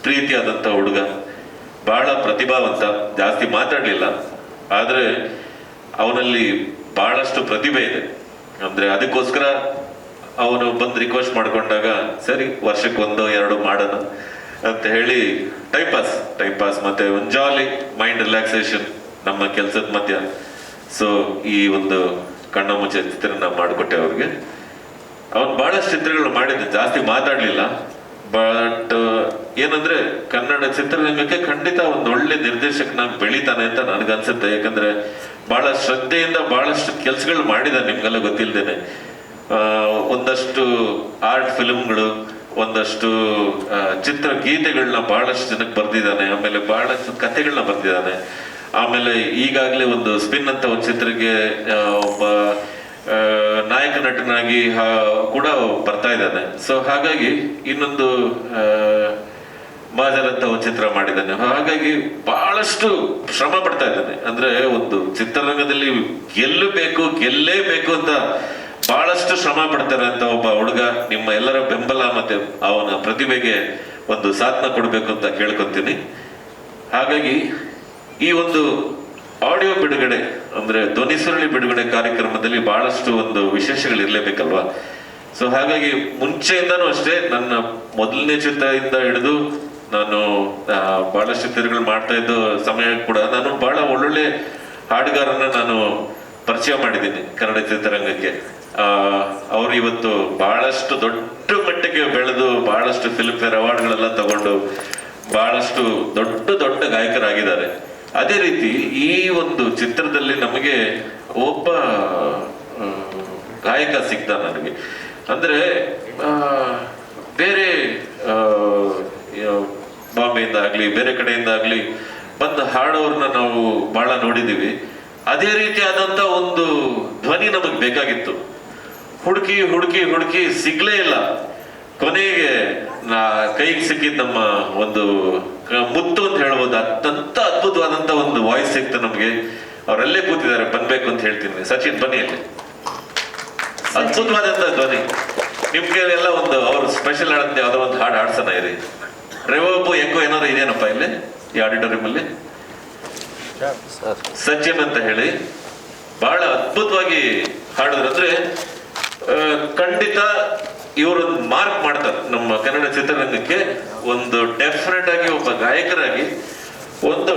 ಪ್ರೀತಿಯಾದಂಥ ಹುಡುಗ. ಬಹಳ ಪ್ರತಿಭಾವಂತ, ಜಾಸ್ತಿ ಮಾತಾಡಲಿಲ್ಲ. ಆದರೆ ಅವನಲ್ಲಿ ಬಹಳಷ್ಟು ಪ್ರತಿಭೆ ಇದೆ. ಅಂದರೆ ಅದಕ್ಕೋಸ್ಕರ ಅವನು ಬಂದು ರಿಕ್ವೆಸ್ಟ್ ಮಾಡ್ಕೊಂಡಾಗ, ಸರಿ, ವರ್ಷಕ್ಕೆ ಒಂದು ಎರಡು ಮಾಡೋಣ ಅಂತ ಹೇಳಿ ಟೈಮ್ ಪಾಸ್ ಟೈಮ್ ಪಾಸ್ ಮತ್ತೆ ಒಂದು ಜಾಲಿ ಮೈಂಡ್ ರಿಲ್ಯಾಕ್ಸೇಷನ್ ನಮ್ಮ ಕೆಲಸದ ಮಧ್ಯ. ಸೊ ಈ ಒಂದು ಕಣ್ಣ ಮುಚ್ಚೆ ಚಿತ್ರನ ಮಾಡಿಕೊಟ್ಟೆ ಅವ್ರಿಗೆ. ಅವನು ಬಹಳಷ್ಟು ಚಿತ್ರಗಳು ಮಾಡಿದ್ದೆ, ಜಾಸ್ತಿ ಮಾತಾಡ್ಲಿಲ್ಲ. ಬಟ್ ಏನಂದ್ರೆ ಕನ್ನಡ ಚಿತ್ರರಂಗಕ್ಕೆ ಖಂಡಿತ ಒಂದು ಒಳ್ಳೆ ನಿರ್ದೇಶಕನ ಬೆಳಿತಾನೆ ಅಂತ ನನಗನ್ಸುತ್ತೆ. ಯಾಕಂದ್ರೆ ಬಹಳ ಶ್ರದ್ಧೆಯಿಂದ ಬಹಳಷ್ಟು ಕೆಲಸಗಳು ಮಾಡಿದ ನಿಮ್ಗೆಲ್ಲ ಗೊತ್ತಿಲ್ದೇನೆ. ಒಂದಷ್ಟು ಆರ್ಟ್ ಫಿಲಮ್ಗಳು, ಒಂದಷ್ಟು ಚಿತ್ರ ಗೀತೆಗಳನ್ನ ಬಹಳಷ್ಟು ಜನಕ್ಕೆ ಬರ್ದಿದ್ದಾನೆ. ಆಮೇಲೆ ಬಹಳಷ್ಟು ಕಥೆಗಳನ್ನ ಬರ್ದಿದ್ದಾನೆ. ಆಮೇಲೆ ಈಗಾಗಲೇ ಒಂದು ಸ್ಪಿನ್ ಅಂತ ಒಂದು ಚಿತ್ರಕ್ಕೆ ಒಬ್ಬ ನಾಯಕ ನಟನಾಗಿ ಕೂಡ ಬರ್ತಾ ಇದ್ದಾನೆ. ಸೊ ಹಾಗಾಗಿ ಇನ್ನೊಂದು ಆ, ಮಾಜರ್ ಅಂತ ಒಂದು ಚಿತ್ರ ಮಾಡಿದ್ದಾನೆ. ಹಾಗಾಗಿ ಬಹಳಷ್ಟು ಶ್ರಮ ಪಡ್ತಾ ಇದ್ದಾನೆ. ಅಂದ್ರೆ ಒಂದು ಚಿತ್ರರಂಗದಲ್ಲಿ ಗೆಲ್ಲಬೇಕು ಗೆಲ್ಲೇಬೇಕು ಅಂತ ಬಹಳಷ್ಟು ಶ್ರಮ ಪಡ್ತಾರೆ ಅಂತ ಒಬ್ಬ ಹುಡುಗ ನಿಮ್ಮ ಎಲ್ಲರ ಬೆಂಬಲ ಮತ್ತೆ ಅವನ ಪ್ರತಿಭೆಗೆ ಒಂದು ಸಾಧನ ಕೊಡಬೇಕು ಅಂತ ಕೇಳ್ಕೊತೀನಿ. ಹಾಗಾಗಿ ಈ ಒಂದು ಆಡಿಯೋ ಬಿಡುಗಡೆ ಅಂದ್ರೆ ಧ್ವನಿ ಸುರುಳಿ ಬಿಡುಗಡೆ ಕಾರ್ಯಕ್ರಮದಲ್ಲಿ ಬಹಳಷ್ಟು ಒಂದು ವಿಶೇಷಗಳು ಇರಲೇಬೇಕಲ್ವಾ ಸೊ ಹಾಗಾಗಿ ಮುಂಚೆಯಿಂದನೂ ಅಷ್ಟೇ ನನ್ನ ಮೊದಲನೇ ಚಿತ್ರದಿಂದ ಹಿಡಿದು ನಾನು ಬಹಳಷ್ಟು ಚಿತ್ರಗಳು ಮಾಡ್ತಾ ಇದ್ದ ಸಮಯ ಕೂಡ ನಾನು ಬಹಳ ಒಳ್ಳೊಳ್ಳೆ ಹಾಡುಗಾರನ ನಾನು ಪರಿಚಯ ಮಾಡಿದ್ದೀನಿ ಕನ್ನಡ ಚಿತ್ರರಂಗಕ್ಕೆ. ಆ, ಅವರು ಇವತ್ತು ಬಹಳಷ್ಟು ದೊಡ್ಡ ಮಟ್ಟಿಗೆ ಬೆಳೆದು ಬಹಳಷ್ಟು ಫಿಲ್ಮ್ ಫೇರ್ ಅವಾರ್ಡ್ಗಳೆಲ್ಲ ತಗೊಂಡು ಬಹಳಷ್ಟು ದೊಡ್ಡ ದೊಡ್ಡ ಗಾಯಕರಾಗಿದ್ದಾರೆ. ಅದೇ ರೀತಿ ಈ ಒಂದು ಚಿತ್ರದಲ್ಲಿ ನಮಗೆ ಒಬ್ಬ ಗಾಯಕ ಸಿಗ್ತ ನನಗೆ. ಅಂದ್ರೆ ಬೇರೆ ಬಾಂಬೆಯಿಂದ ಆಗ್ಲಿ, ಬೇರೆ ಕಡೆಯಿಂದ ಆಗ್ಲಿ ಬಂದು ಹಾಡೋರ್ನ ನಾವು ಬಹಳ ನೋಡಿದೀವಿ ಅದೇ ರೀತಿಯಾದಂತ ಒಂದು ಧ್ವನಿ ನಮಗೆ ಬೇಕಾಗಿತ್ತು. ಹುಡುಕಿ ಹುಡುಕಿ ಹುಡುಕಿ ಸಿಗ್ಲೇ ಇಲ್ಲ. ಕೊನೆಗೆ ನಾ ಕೈಗೆ ಸಿಕ್ಕಿದ್ದ ನಮ್ಮ ಒಂದು ಮುತ್ತು ಅಂತ ಹೇಳ್ಬೋದು, ಅತ್ಯಂತ ಅದ್ಭುತವಾದಂತ ಒಂದು ವಾಯ್ಸ್ ಸಿಕ್ತು ನಮ್ಗೆ. ಅವರಲ್ಲೇ ಕೂತಿದ್ದಾರೆ ಬನ್ಬೇಕು ಅಂತ ಹೇಳ್ತೀನಿ. ಸಚಿನ್ ಬನ್ನಿ ಅಲ್ಲಿ. ಅದ್ಭುತವಾದಂತ ಧ್ವನಿ. ನಿಮ್ಗೆ ಎಲ್ಲ ಒಂದು ಅವ್ರು ಸ್ಪೆಷಲ್ ಆಡಂತ ಯಾವ್ದೋ ಒಂದು ಹಾಡು ಹಾಡ್ಸನ ಇರಿ. ರೆವೋಬು ಎಕೋ ಏನಾದ್ರು ಇದೇನಪ್ಪ ಇಲ್ಲಿ? ಈ ಆಡಿಟೋರಿಯಂ ಅಲ್ಲಿ? ಸಚಿನ್ ಅಂತ ಹೇಳಿ. ಬಹಳ ಅದ್ಭುತವಾಗಿ ಹಾಡಿದ್ರು. ಅಂದ್ರೆ ಆ, ಖಂಡಿತ ಇವರು ಮಾರ್ಕ್ ಮಾಡ್ತಾರೆ ನಮ್ಮ ಕನ್ನಡ ಚಿತ್ರರಂಗಕ್ಕೆ. ಒಂದು ಡೆಫಿನೆಟ್ ಆಗಿ ಒಬ್ಬ ಗಾಯಕರಾಗಿ ಒಂದು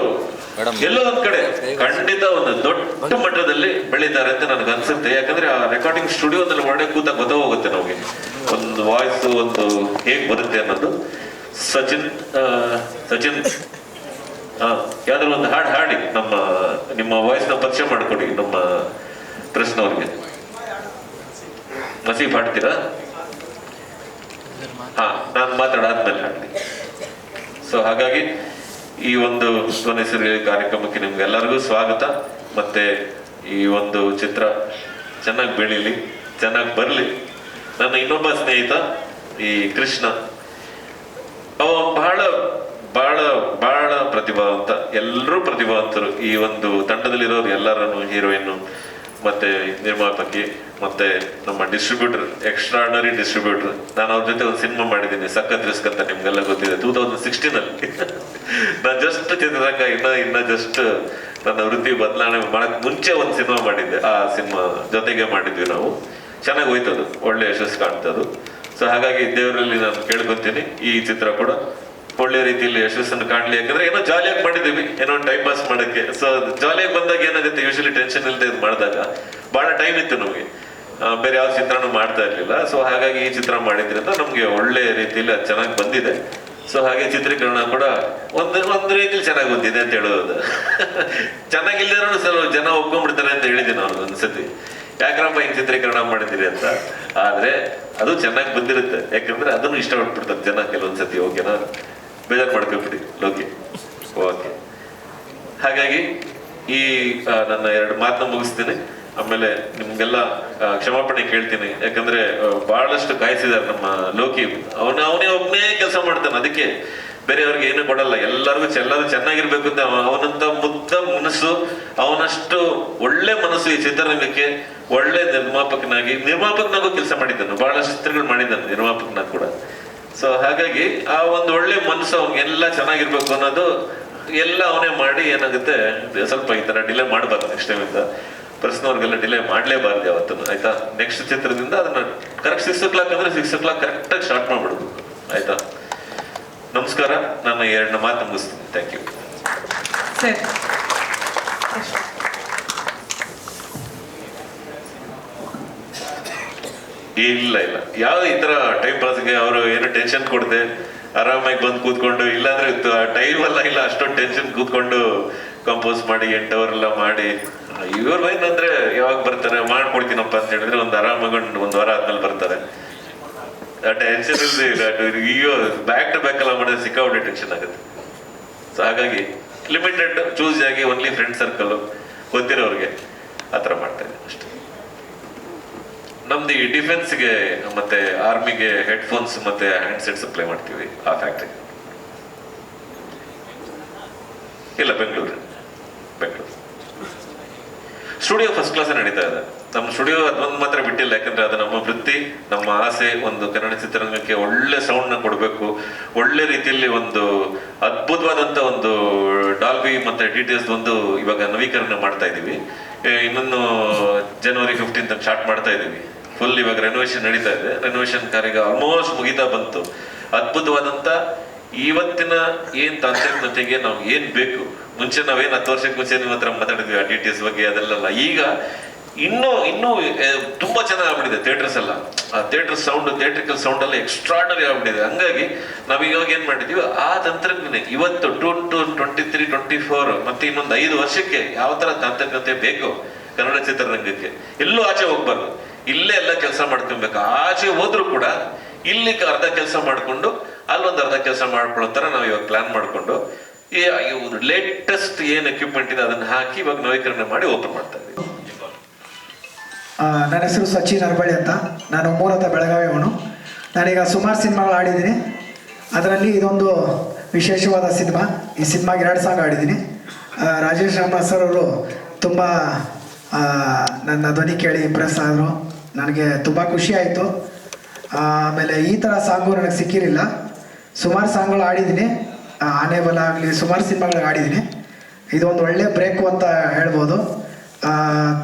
ಎಲ್ಲೋ ಒಂದ್ ಕಡೆ ಖಂಡಿತ ಒಂದು ದೊಡ್ಡ ಮಟ್ಟದಲ್ಲಿ ಬೆಳೀತಾರೆ ಅಂತ ನನಗೆ ಅನ್ಸುತ್ತೆ. ಯಾಕಂದ್ರೆ ಆ ರೆಕಾರ್ಡಿಂಗ್ ಸ್ಟುಡಿಯೋದಲ್ಲಿ ಒಳಗಡೆ ಕೂತ ಗೊತ್ತಾಗೋಗುತ್ತೆ ನಮಗೆ. ಒಂದು ವಾಯ್ಸ್ ಒಂದು ಹೇಗ್ ಬರುತ್ತೆ ಅನ್ನೋದು. ಸಚಿನ್ ಸಚಿನ್ ಹಾ ಯಾವ್ದಾದ್ರು ಒಂದು ಹಾಡು ಹಾಡಿ ನಮ್ಮ ನಿಮ್ಮ ವಾಯ್ಸ್ನ ಪರಿಚಯ ಮಾಡ್ಕೊಡಿ ನಮ್ಮ ಕೃಷ್ಣವ್ರಿಗೆ ನಸೀಬ್ ಹಾಡ್ತೀರಾ? ಹಾ ನಾನು ಮಾತಾಡಾದ್ಮೇಲೆ ಹಾಡ್ತೀನಿ. ಸೊ ಹಾಗಾಗಿ ಈ ಒಂದು ಸ್ವನೆಸರ್ಗಿ ಕಾರ್ಯಕ್ರಮಕ್ಕೆ ನಿಮ್ಗೆಲ್ಲರಿಗೂ ಸ್ವಾಗತ. ಮತ್ತೆ ಈ ಒಂದು ಚಿತ್ರ ಚೆನ್ನಾಗಿ ಬೆಳೀಲಿ, ಚೆನ್ನಾಗಿ ಬರಲಿ. ನನ್ನ ಇನ್ನೊಬ್ಬ ಸ್ನೇಹಿತ, ಈ ಕೃಷ್ಣ. ಅವ ಬಹಳ ಬಹಳ ಬಹಳ ಪ್ರತಿಭಾವಂತ ಎಲ್ಲರೂ ಪ್ರತಿಭಾವಂತರು. ಈ ಒಂದು ತಂಡದಲ್ಲಿರೋರು ಎಲ್ಲರನ್ನು ಹೀರೋಯಿನ್ ಮತ್ತೆ ನಿರ್ಮಾಪಕಿ ಮತ್ತೆ ನಮ್ಮ ಡಿಸ್ಟ್ರಿಬ್ಯೂಟರ್ ಎಕ್ಸ್ಟ್ರಾಡನರಿ ಡಿಸ್ಟ್ರಿಬ್ಯೂಟರ್ ನಾನು ಅವ್ರ ಜೊತೆ ಒಂದು ಸಿನಿಮಾ ಮಾಡಿದ್ದೀನಿ, ಸಖತ್ ರಿಸ್ಕ್ ಅಂತ ನಿಮ್ಗೆಲ್ಲ ಗೊತ್ತಿದೆ. ಟೂ ತೌಸಂಡ್ ಸಿಕ್ಸ್ಟೀನ್ ಅಲ್ಲಿ. ನಾನು ಜಸ್ಟ್ ಚಿತ್ರರಂಗ ಇನ್ನ ಇನ್ನ ಜಸ್ಟ್ ನನ್ನ ವೃತ್ತಿ ಬದಲಾವಣೆ ಮಾಡಕ್ ಮುಂಚೆ ಒಂದು ಸಿನಿಮಾ ಮಾಡಿದ್ದೆ. ಆ ಸಿನಿಮಾ ಜೊತೆಗೆ ಮಾಡಿದ್ವಿ ನಾವು. ಚೆನ್ನಾಗಿ ಹೋಯ್ತು ಅದು. ಒಳ್ಳೆ ಯಶಸ್ಸು ಕಾಣ್ತದು ಸೊ ಹಾಗಾಗಿ ದೇವರಲ್ಲಿ ನಾನು ಕೇಳ್ಕೊತೀನಿ, ಈ ಚಿತ್ರ ಕೂಡ ಒಳ್ಳೆ ರೀತಿಯಲ್ಲಿ ಯಶಸ್ಸನ್ನು ಕಾಣಲಿ. ಯಾಕಂದ್ರೆ ಏನೋ ಜಾಲಿಯಾಗಿ ಮಾಡಿದ್ದೀವಿ. ಏನೋ ಟೈಮ್ ಪಾಸ್ ಮಾಡಕ್ಕೆ. ಸೊ ಜಾಲಿಯಾಗಿ ಬಂದಾಗ ಏನಾಗುತ್ತೆ? ಯೂಶಲಿ ಟೆನ್ಷನ್ ಇಲ್ಲದೆ ಇದು ಮಾಡಿದಾಗ ಬಹಳ ಟೈಮ್ ಇತ್ತು ನಮಗೆ. ಬೇರೆ ಯಾವ ಚಿತ್ರನೂ ಮಾಡ್ತಾ ಇರ್ಲಿಲ್ಲ. ಸೊ ಹಾಗಾಗಿ ಈ ಚಿತ್ರ ಮಾಡಿದ್ರಿಂದ ನಮ್ಗೆ ಒಳ್ಳೆ ರೀತಿಯಲ್ಲಿ ಅದು ಚೆನ್ನಾಗಿ ಬಂದಿದೆ. ಸೊ ಹಾಗೆ ಚಿತ್ರೀಕರಣ ಕೂಡ ಒಂದು ಒಂದು ರೀತಿಯಲ್ಲಿ ಚೆನ್ನಾಗಿ ಬಂದಿದೆ ಅಂತ ಹೇಳೋದು. ಚೆನ್ನಾಗಿಲ್ಲರೂ ಸ್ವಲ್ಪ ಜನ ಒಪ್ಕೊಂಡ್ಬಿಡ್ತಾರೆ ಅಂತ ಹೇಳಿದ್ದೀನಿ ನಾನು ಒಂದ್ಸತಿ ಯಾಕ್ರಪ್ಪ ಹಿಂಗ್ ಚಿತ್ರೀಕರಣ ಮಾಡಿದ್ದೀರಿ ಅಂತ. ಆದ್ರೆ ಅದು ಚೆನ್ನಾಗಿ ಬಂದಿರುತ್ತೆ. ಯಾಕಂದ್ರೆ ಅದನ್ನು ಇಷ್ಟಪಟ್ಬಿಡ್ತಾರೆ ಜನ ಕೆಲವೊಂದ್ಸತಿ ಓಕೆನಾ ಬೇಜಾರು ಮಾಡ್ಕೊಬಿಡಿ, ಲೋಕಿ. ಓಕೆ ಹಾಗಾಗಿ ಈ ನನ್ನ ಎರಡು ಮಾತನ್ನ ಮುಗಿಸ್ತೀನಿ. ಆಮೇಲೆ ನಿಮ್ಗೆಲ್ಲ ಕ್ಷಮಾಪಣೆ ಕೇಳ್ತೀನಿ. ಯಾಕಂದ್ರೆ ಬಹಳಷ್ಟು ಕಾಯಿಸಿದ್ದಾರೆ ನಮ್ಮ ಲೋಕಿ. ಅವನ, ಅವನೇ ಒಬ್ಬನೇ ಕೆಲಸ ಮಾಡ್ತಾನೆ. ಅದಕ್ಕೆ ಬೇರೆಯವ್ರಿಗೆ ಏನು ಕೊಡಲ್ಲ. ಎಲ್ಲರಿಗೂ ಎಲ್ಲರೂ ಚೆನ್ನಾಗಿರ್ಬೇಕು ಅಂತ ಅವ- ಅವನಂತ ಮುದ್ದ ಮನಸ್ಸು, ಅವನಷ್ಟು ಒಳ್ಳೆ ಮನಸ್ಸು ಈ ಚಿತ್ರರಂಗಕ್ಕೆ ಒಳ್ಳೆ ನಿರ್ಮಾಪಕನಾಗಿ, ನಿರ್ಮಾಪಕನಾಗೂ ಕೆಲಸ ಮಾಡಿದ್ದಾನೆ. ಬಹಳಷ್ಟು ಚಿತ್ರಗಳು ಮಾಡಿದ್ದಾನೆ ನಿರ್ಮಾಪಕನಾಗ ಕೂಡ. ಸೊ ಹಾಗಾಗಿ ಆ ಒಂದು ಒಳ್ಳೆ ಮನಸ್ಸು ಅವ್ನಿಗೆಲ್ಲ ಚೆನ್ನಾಗಿರ್ಬೇಕು ಅನ್ನೋದು ಎಲ್ಲ ಅವನೇ ಮಾಡಿ ಏನಾಗುತ್ತೆ, ಸ್ವಲ್ಪ ಈ ತರ ಡಿಲೇ ಮಾಡಬಾರ್ದು ನೆಕ್ಸ್ಟ್ ಟೈಮ್ ಇಂದ. ಪರ್ಸನವ್ರಿಗೆಲ್ಲ ಡಿಲೇ ಮಾಡ್ಲೇಬಾರ್ದು ಯಾವತ್ತು ಆಯ್ತಾ? ನೆಕ್ಸ್ಟ್ ಚಿತ್ರದಿಂದ ಅದನ್ನ ಕರೆಕ್ಟ್ ಸಿಕ್ಸ್ ಓ ಕ್ಲಾಕ್ ಅಂದ್ರೆ ಸಿಕ್ಸ್ ಓ ಕ್ಲಾಕ್ ಕರೆಕ್ಟಾಗಿ ಸ್ಟಾರ್ಟ್ ಮಾಡ್ಬಿಡುದು ಆಯ್ತಾ? ನಮಸ್ಕಾರ ನಾನು ಎರಡನ್ನ ಮಾತು ಮುಗಿಸ್ತೀನಿ. ಥ್ಯಾಂಕ್ ಯು ಇಲ್ಲ ಇಲ್ಲ. ಯಾವ ಈ ತರ ಟೈಮ್ ಪಾಸ್ಗೆ ಅವರು ಏನು ಟೆನ್ಷನ್ ಕೊಡದೆ ಆರಾಮಾಗಿ ಬಂದು ಕೂತ್ಕೊಂಡು ಇಲ್ಲಾಂದ್ರೆ ಟೈಮ್ ಅಲ್ಲ ಇಲ್ಲ ಅಷ್ಟೊಂದು ಟೆನ್ಷನ್ ಕೂತ್ಕೊಂಡು ಕಂಪೋಸ್ ಮಾಡಿ ಎಂಟು ಅವರ್ ಎಲ್ಲ ಮಾಡಿ ಇವ್ರು ಏನಂದ್ರೆ ಯಾವಾಗ ಬರ್ತಾರೆ? ಮಾಡ್ಕೊಡ್ತೀನಪ್ಪ ಅಂತ ಹೇಳಿದ್ರೆ ಒಂದು ಆರಾಮ ಒಂದು ವಾರ ಆದ್ಮೇಲೆ ಬರ್ತಾರೆ. ಟೆನ್ಷನ್ ಇಲ್ಲದೆ ಅಯ್ಯೋ ಬ್ಯಾಕ್ ಟು ಬ್ಯಾಕ್ ಎಲ್ಲ ಮಾಡಿದ್ರೆ ಸಿಕ್ಕಾಬಿಟ್ಟು ಟೆನ್ಷನ್ ಆಗುತ್ತೆ. ಸೊ ಹಾಗಾಗಿ ಲಿಮಿಟೆಡ್ ಚೂಸ್ ಆಗಿ ಓನ್ಲಿ ಫ್ರೆಂಡ್ ಸರ್ಕಲ್ ಗೊತ್ತಿರೋರಿಗೆ ಆ ಥರ ಮಾಡ್ತಾ ಇದ್ದೀನಿ ಅಷ್ಟೇ. ನಮ್ದು ಈ ಡಿಫೆನ್ಸ್ಗೆ ಮತ್ತೆ ಆರ್ಮಿಗೆ ಹೆಡ್ಫೋನ್ಸ್ ಮತ್ತೆ ಹ್ಯಾಂಡ್ಸೆಟ್ ಸಪ್ಲೈ ಮಾಡ್ತೀವಿ ಆ ಫ್ಯಾಕ್ಟ್ರಿ ಇಲ್ಲ, ಬೆಂಗಳೂರು. ಸ್ಟುಡಿಯೋ ಫಸ್ಟ್ ಕ್ಲಾಸ್ ನಡೀತಾ ಇದೆ. ನಮ್ಮ ಸ್ಟುಡಿಯೋ ಅದೊಂದು ಮಾತ್ರ ಬಿಟ್ಟಿಲ್ಲ, ಯಾಕಂದ್ರೆ ಅದು ನಮ್ಮ ವೃತ್ತಿ, ನಮ್ಮ ಆಸೆ, ಒಂದು ಕನ್ನಡ ಚಿತ್ರರಂಗಕ್ಕೆ ಒಳ್ಳೆ ಸೌಂಡ್ನ ಕೊಡಬೇಕು. ಒಳ್ಳೆ ರೀತಿಯಲ್ಲಿ ಒಂದು ಅದ್ಭುತವಾದಂತ ಒಂದು ಡಾಲ್ಬಿ ಮತ್ತೆ ಎಸ್ ಒಂದು ಇವಾಗ ನವೀಕರಣ ಮಾಡ್ತಾ ಇದೀವಿ. ಇನ್ನೊಂದು ಜನವರಿ ಫಿಫ್ಟೀನ್ ಸ್ಟಾರ್ಟ್ ಮಾಡ್ತಾ ಇದೀವಿ. ಫುಲ್ ಇವಾಗ ರೆನೋವೇಷನ್ ನಡೀತಾ ಇದೆ. ರೆನೋವೇಷನ್ ಕಾರ್ಯ ಆಲ್ಮೋಸ್ಟ್ ಮುಗಿತಾ ಬಂತು. ಅದ್ಭುತವಾದಂತ ಇವತ್ತಿನ ಏನ್ ತಂತ್ರಜ್ಞತೆಗೆ ನಾವು ಏನ್ ಬೇಕು? ಮುಂಚೆ ನಾವೇನು ಹತ್ತು ವರ್ಷಕ್ಕೆ ಮುಂಚೆ ನಿಮ್ಮ ಹತ್ರ ಮಾತಾಡಿದ್ವಿ ಡಿ ಟಿ ಎಸ್ ಬಗ್ಗೆ ಅದೆಲ್ಲ ಈಗ ಇನ್ನೂ ಇನ್ನೂ ತುಂಬಾ ಚೆನ್ನಾಗಿ ಆಗ್ಬಿಟ್ಟಿದೆ ಥಿಯೇಟರ್ಸ್ ಎಲ್ಲ. ಆ ಥಿಯೇಟರ್ ಸೌಂಡ್ ಥಿಯೇಟ್ರಿಕಲ್ ಸೌಂಡ್ ಎಲ್ಲ ಎಕ್ಸ್ಟ್ರಾಡನರಿ ಆಗ್ಬಿಟ್ಟಿದೆ. ಹಂಗಾಗಿ ನಾವು ಇವಾಗ ಏನ್ ಮಾಡಿದೀವಿ, ಆ ತಂತ್ರಜ್ಞಾನ ಇವತ್ತು two, two twenty three twenty four ಮತ್ತೆ ಇನ್ನೊಂದು ಐದು ವರ್ಷಕ್ಕೆ ಯಾವ ತರ ತಾಂತ್ರಿಕತೆ ಬೇಕು ಕನ್ನಡ ಚಿತ್ರರಂಗಕ್ಕೆ, ಎಲ್ಲೂ ಆಚೆ ಹೋಗ್ಬಾರ್ದು. ಇಲ್ಲೇ ಎಲ್ಲ ಕೆಲಸ ಮಾಡ್ಕೊಬೇಕು. ಆಚೆ ಹೋದ್ರು ಕೂಡ ಇಲ್ಲಿ ಅರ್ಧ ಕೆಲಸ ಮಾಡಿಕೊಂಡು ಅಲ್ಲೊಂದು ಅರ್ಧ ಕೆಲಸ ಮಾಡ್ಕೊಳ್ಳೋ ತರ ನಾವು ಇವಾಗ ಪ್ಲಾನ್ ಮಾಡ್ಕೊಂಡು ಈ ಲೇಟೆಸ್ಟ್ ಏನು ಎಕ್ವಿಪ್ಮೆಂಟ್ ಇದೆ ಅದನ್ನ ಹಾಕಿ ಇವಾಗ ನವೀಕರಣ ಮಾಡಿ ಓಪನ್ ಮಾಡ್ತಾ ಇದ್ದೀವಿ ನನ್ನ ಹೆಸರು ಸಚಿನ್ ಅರ್ಬಳಿ ಅಂತ. ನಾನು ಮೂಲತಃ ಬೆಳಗಾವಿಯವನು ನಾನೀಗ ಸುಮಾರು ಸಿನಿಮಾಗಳು ಆಡಿದ್ದೀನಿ. ಅದರಲ್ಲಿ ಇದೊಂದು ವಿಶೇಷವಾದ ಸಿನಿಮಾ. ಈ ಸಿನಿಮಾಗೆ ಎರಡು ಸಾಂಗ್ ಆಡಿದ್ದೀನಿ. ರಾಜೇಶ್ ರಾಮ ಸರ್ ಅವರು ತುಂಬ ನನ್ನ ಧ್ವನಿ ಕೇಳಿ ಇಂಪ್ರೆಸ್ ಆದರು. ನನಗೆ ತುಂಬ ಖುಷಿ ಆಯಿತು. ಆಮೇಲೆ ಈ ಥರ ಸಾಂಗು ನನಗೆ ಸಿಕ್ಕಿರಲಿಲ್ಲ. ಸುಮಾರು ಸಾಂಗ್ಗಳು ಆಡಿದ್ದೀನಿ. ಆನೆ ಬಲ ಆಗಲಿ, ಸುಮಾರು ಸಿನಿಮಾಗಳಿಗೆ ಆಡಿದ್ದೀನಿ. ಇದೊಂದು ಒಳ್ಳೆ ಬ್ರೇಕು ಅಂತ ಹೇಳ್ಬೋದು.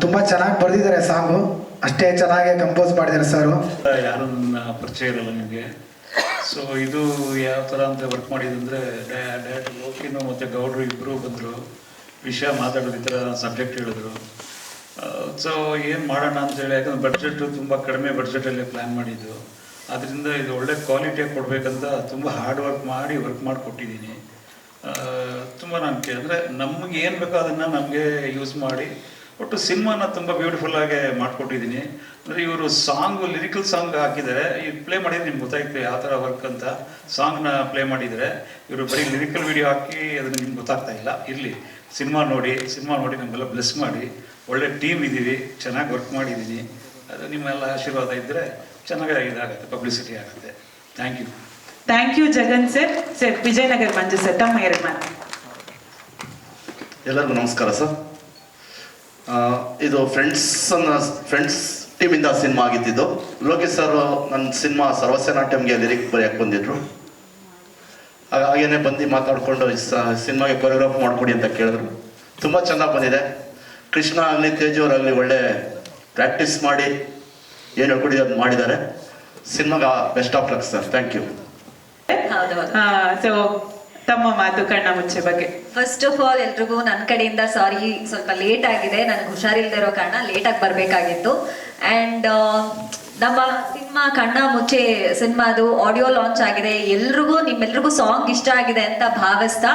ತುಂಬ ಚೆನ್ನಾಗಿ ಬರೆದಿದ್ದಾರೆ ಸಾಂಗು. ಅಷ್ಟೇ ಚೆನ್ನಾಗಿ ಕಂಪೋಸ್ ಮಾಡಿದ್ದಾರೆ ಸರ್. ಯಾರು ನನ್ನ ಪರಿಚಯ ಇರಲ್ಲ ನಿಮಗೆ? ಸೊ ಇದು ಯಾವ ಥರ ಅಂತ ವರ್ಕ್ ಮಾಡಿದಂದರೆ ಡೈರೆಕ್ಟ್ ಲೋಕಿನು ಮತ್ತು ಗೌಡ್ರು ಇಬ್ಬರು ಬಂದರು. ವಿಷಯ ಮಾತಾಡೋದು ಈ ಥರ ಸಬ್ಜೆಕ್ಟ್ ಹೇಳಿದ್ರು. ಸೊ ಏನು ಮಾಡೋಣ ಅಂತೇಳಿ ಯಾಕಂದ್ರೆ ಬಡ್ಜೆಟ್ ತುಂಬ ಕಡಿಮೆ ಬಡ್ಜೆಟಲ್ಲಿ ಪ್ಲ್ಯಾನ್ ಮಾಡಿದ್ದು. ಅದರಿಂದ ಇದು ಒಳ್ಳೆ ಕ್ವಾಲಿಟಿಯಾಗಿ ಕೊಡಬೇಕಂತ ತುಂಬ ಹಾರ್ಡ್ ವರ್ಕ್ ಮಾಡಿ ವರ್ಕ್ ಮಾಡಿ ಕೊಟ್ಟಿದ್ದೀನಿ. ತುಂಬ ನನಗೆ ಅಂದರೆ ನಮಗೆ ಏನು ಬೇಕೋ ಅದನ್ನು ನಮಗೆ ಯೂಸ್ ಮಾಡಿ, ಒಟ್ಟು ಸಿನಿಮಾನ ತುಂಬ ಬ್ಯೂಟಿಫುಲ್ ಆಗಿ ಮಾಡಿಕೊಟ್ಟಿದ್ದೀನಿ. ಅಂದರೆ ಇವರು ಸಾಂಗು ಲಿರಿಕಲ್ ಸಾಂಗ್ ಹಾಕಿದ್ದಾರೆ ಈಗ ಪ್ಲೇ ಮಾಡಿದ್ರೆ ನಿಮ್ಗೆ ಗೊತ್ತಾಯ್ತು ಯಾವ ಥರ ವರ್ಕ್ ಅಂತ ಸಾಂಗ್ನ ಪ್ಲೇ ಮಾಡಿದರೆ, ಇವರು ಬರೀ ಲಿರಿಕಲ್ ವಿಡಿಯೋ ಹಾಕಿ ಅದನ್ನು ನಿಮ್ಗೆ ಗೊತ್ತಾಗ್ತಾ ಇಲ್ಲ. ಇರಲಿ, ಸಿನಿಮಾ ನೋಡಿ ಸಿನಿಮಾ ನೋಡಿ ನಮ್ಮೆಲ್ಲ ಬ್ಲೆಸ್ ಮಾಡಿ, ಒಳ್ಳೆ ಟೀಮ್ ಇದ್ದೀವಿ, ಚೆನ್ನಾಗಿ ವರ್ಕ್ ಮಾಡಿದ್ದೀನಿ. ಅದು ನಿಮ್ಮೆಲ್ಲ ಆಶೀರ್ವಾದ ಇದ್ದರೆ ಚೆನ್ನಾಗಿ ಇದಾಗುತ್ತೆ ಪಬ್ಲಿಸಿಟಿ ಆಗುತ್ತೆ. Thank you thank you Jagan sir sir Vijayanagara Manju sir ತಮ್ಮ ಎರಡು ಮಾತು. ಎಲ್ಲರಿಗೂ ನಮಸ್ಕಾರ ಸರ್ ಆ, ಇದು ಫ್ರೆಂಡ್ಸ್ ಅನ್ನ ಫ್ರೆಂಡ್ಸ್ ಟೀಮಿಂದ ಸಿನಿಮಾ ಆಗಿದ್ದಿದ್ದು ಲೋಕೇಶ್ ಸರ್ ನನ್ನ ಸಿನಿಮಾ ಸರ್ವಸ್ಯ ನಾಟ್ಯಂಗೆ ಲಿರಿಕ್ ಬರೆಯಕ್ಕೆ ಬಂದಿದ್ರು. ಹಾಗ- ಹಾಗೇನೆ ಬಂದು ಮಾತಾಡಿಕೊಂಡು ಸಿನಿಮಾಗೆ ಕೊರಿಯೋಗ್ರಾಫ್ ಮಾಡಿಕೊಡಿ ಅಂತ ಕೇಳಿದ್ರು. ತುಂಬ ಚೆನ್ನಾಗಿ ಬಂದಿದೆ. ಕೃಷ್ಣ ಆಗಲಿ ತೇಜು ಅವರಾಗಲಿ ಒಳ್ಳೆ ಪ್ರಾಕ್ಟೀಸ್ ಮಾಡಿ ಏನು ಹೇಳ್ಕೊಟ್ಟಿದ್ದಾರೆ ಮಾಡಿದ್ದಾರೆ. ಸಿನಿಮಾಗ best of luck sir thank you ಹೌದೌದು. ಸೊ ತಮ್ಮ ಮಾತು ಕಣ್ಣ ಮುಚ್ಚೆ ಬಗ್ಗೆ. ಫಸ್ಟ್ ಆಫ್ ಆಲ್ ಎಲ್ರಿಗೂ ನನ್ನ ಕಡೆಯಿಂದ ಸಾರಿ ಸ್ವಲ್ಪ ಲೇಟ್ ಆಗಿದೆ. ನನಗೆ ಹುಷಾರಿಲ್ಲದೆ ಇರೋ ಕಾರಣ ಲೇಟಾಗಿ ಬರಬೇಕಾಗಿತ್ತು. ಆ್ಯಂಡ್ ನಮ್ಮ ಸಿನಿಮಾ ಕಣ್ಣ ಮುಚ್ಚೆ ಸಿನಿಮಾದು ಆಡಿಯೋ ಲಾಂಚ್ ಆಗಿದೆ. ಎಲ್ರಿಗೂ ನಿಮ್ಮೆಲ್ರಿಗೂ ಸಾಂಗ್ ಇಷ್ಟ ಆಗಿದೆ ಅಂತ ಭಾವಿಸ್ತಾ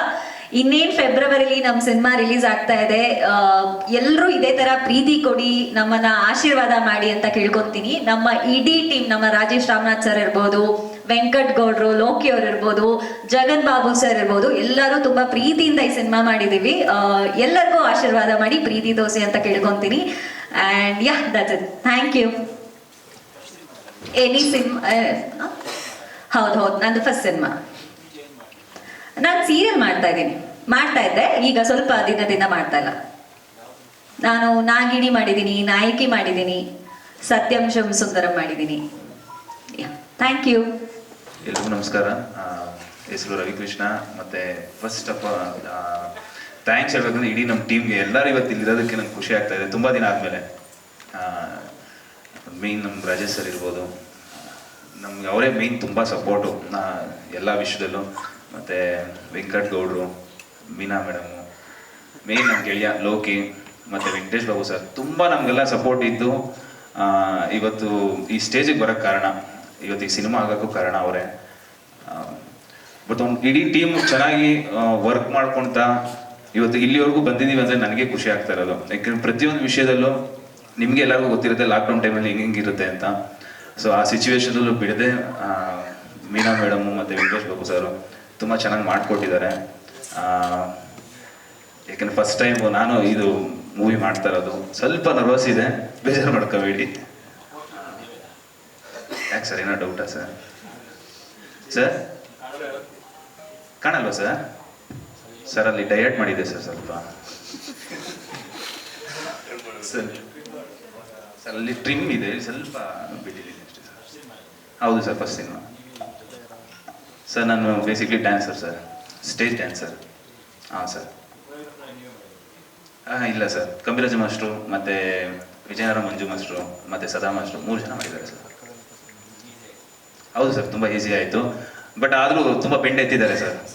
ಇನ್ನೇನು ಫೆಬ್ರವರಿಲಿ ನಮ್ಮ ಸಿನಿಮಾ ರಿಲೀಸ್ ಆಗ್ತಾ ಇದೆ ಎಲ್ಲರೂ ಇದೇ ತರ ಪ್ರೀತಿ ಕೊಡಿ, ನಮ್ಮನ್ನ ಆಶೀರ್ವಾದ ಮಾಡಿ ಅಂತ ಕೇಳ್ಕೊತೀನಿ. ನಮ್ಮ ಇಡೀ ಟೀಮ್ ನಮ್ಮ ರಾಜೇಶ್ ರಾಮನಾಥ್ ಸರ್ ಇರ್ಬೋದು, ವೆಂಕಟ್ ಗೌಡ್ರು, ಲೋಕಿ ಅವ್ರು ಇರ್ಬೋದು, ಜಗನ್ ಬಾಬು ಸರ್ ಇರ್ಬೋದು, ಎಲ್ಲರೂ ತುಂಬಾ ಪ್ರೀತಿಯಿಂದ ಈ ಸಿನಿಮಾ ಮಾಡಿದೀವಿ ಎಲ್ಲರಿಗೂ ಆಶೀರ್ವಾದ ಮಾಡಿ ಪ್ರೀತಿ ದೋಸೆ ಅಂತ ಕೇಳ್ಕೊಂತೀನಿ. And yeah that's it thank you any cinema ಹೌದು ಹೌದು, ನಂದು ಫಸ್ಟ್ ಸಿನಿಮಾ ನಾನು ಸೀರಿಯಲ್ ಮಾಡ್ತಾ ಇದ್ದೀನಿ. ಮಾಡ್ತಾ ಇದ್ದೆ. ಈಗ ಸ್ವಲ್ಪ ದಿನದಿಂದ ಮಾಡ್ತಾ ಇಲ್ಲ. ನಾನು ನಾಗಿಣಿ ಮಾಡಿದ್ದೀನಿ, ನಾಯಕಿ ಮಾಡಿದ್ದೀನಿ, ಸತ್ಯಂಶಂ ಸುಂದರಂ ಮಾಡಿದ್ದೀನಿ. ಥ್ಯಾಂಕ್ ಯು ಎಲ್ರಿಗೂ ನಮಸ್ಕಾರ. ಹೆಸರು ರವಿಕೃಷ್ಣ. ಮತ್ತೆ ಫಸ್ಟ್ ಆಫ್ ಥ್ಯಾಂಕ್ಸ್ ಹೇಳ್ಬೇಕಂದ್ರೆ ಇಡೀ ನಮ್ಮ ಟೀಮ್ಗೆ ಎಲ್ಲರೂ ಇವತ್ತು ಇಲ್ಲಿರೋದಕ್ಕೆ ನಂಗೆ ಖುಷಿ ಆಗ್ತಾ ಇದೆ. ತುಂಬ ದಿನ ಆದಮೇಲೆ. ಮೇಯ್ನ್ ನಮ್ಮ ರಾಜೇಶ್ ಸರ್ ಇರ್ಬೋದು. ನಮ್ಗೆ ಅವರೇ ಮೇನ್ ತುಂಬ ಸಪೋರ್ಟು ಎಲ್ಲ ವಿಷಯದಲ್ಲೂ. ಮತ್ತು ವೆಂಕಟ್ ಗೌಡ್ರು, ಮೀನಾ ಮೇಡಮು ಮೇನ್ ನಮ್ಮ ಗೆಳೆಯ ಲೋಕಿ ಮತ್ತು ವೆಂಕಟೇಶ್ ಬಾಬು ಸರ್ ತುಂಬ ನಮಗೆಲ್ಲ ಸಪೋರ್ಟ್ ಇದ್ದು ಇವತ್ತು ಈ ಸ್ಟೇಜಿಗೆ ಬರೋಕ್ಕೆ ಕಾರಣ, ಇವತ್ತು ಈ ಸಿನಿಮಾ ಆಗೋಕ್ಕೂ ಕಾರಣ ಅವರೇ. ಬಟ್ ಒಂದು ಇಡೀ ಟೀಮ್ ಚೆನ್ನಾಗಿ ವರ್ಕ್ ಮಾಡ್ಕೊಳ್ತಾ ಇವತ್ತು ಇಲ್ಲಿವರೆಗೂ ಬಂದಿದ್ದೀವಿ ಅಂದರೆ ನನಗೆ ಖುಷಿ ಆಗ್ತಾ ಇರೋದು. ಯಾಕಂದ್ರೆ ಪ್ರತಿಯೊಂದು ವಿಷಯದಲ್ಲೂ ನಿಮಗೆ ಎಲ್ಲರಿಗೂ ಗೊತ್ತಿರುತ್ತೆ ಲಾಕ್ಡೌನ್ ಟೈಮಲ್ಲಿ ಹಿಂಗೆ ಹಿಂಗಿರುತ್ತೆ ಅಂತ. ಸೊ ಆ ಸಿಚುವೇಶನಲ್ಲೂ ಬಿಡದೆ ಮೀನಾ ಮೇಡಮು ಮತ್ತು ವೆಂಕಟೇಶ್ ಬಾಬು ಸರು ತುಂಬ ಚೆನ್ನಾಗಿ ಮಾಡಿಕೊಟ್ಟಿದ್ದಾರೆ. ಯಾಕಂದ್ರೆ ಫಸ್ಟ್ ಟೈಮ್ ನಾನು ಇದು ಮೂವಿ ಮಾಡ್ತಾ ಇರೋದು. ಸ್ವಲ್ಪ ನರ್ವಸ್ ಇದೆ, ಬೇಜಾರು ಮಾಡ್ಕೋಬೇಡಿ. ಯಾಕೆ ಸರ್ ಏನೋ ಡೌಟಾ ಸರ್ ಸರ್ ಕಾಣಲ್ವ ಸರ್ ಸರ್ ಅಲ್ಲಿ ಡಯಟ್ ಮಾಡಿದೆ ಸರ್ ಸ್ವಲ್ಪ. ಸರ್ ಸರ್ ಅಲ್ಲಿ ಟ್ರಿಮ್ ಇದೆ, ಸ್ವಲ್ಪ ಬಿಟ್ಟಿದ್ದೀನಿ ಅಷ್ಟೇ ಸರ್ ಹೌದು ಸರ್ ಫಸ್ಟ್ ಸಿನಿಮಾ ಸರ್ ನಾನು basically dancer sir stage dancer ಹಾಂ ಸರ್ ಹಾಂ, ಇಲ್ಲ ಸರ್ ಕವಿರಾಜ ಮಾಸ್ಟ್ರು ಮತ್ತು ವಿಜಯನಗರ ಮಂಜು ಮಾಸ್ಟ್ರು ಮತ್ತು ಸದಾ ಮಾಸ್ಟ್ರು ಮೂರು ಜನ ಮಾಡಿದ್ದಾರೆ ಸರ್ ಹೌದು ಸರ್ ತುಂಬ ಈಸಿ ಆಯಿತು. ಬಟ್ ಆದರೂ ತುಂಬ ಬೆಂಡ್ ಎತ್ತಿದ್ದಾರೆ ಸರ್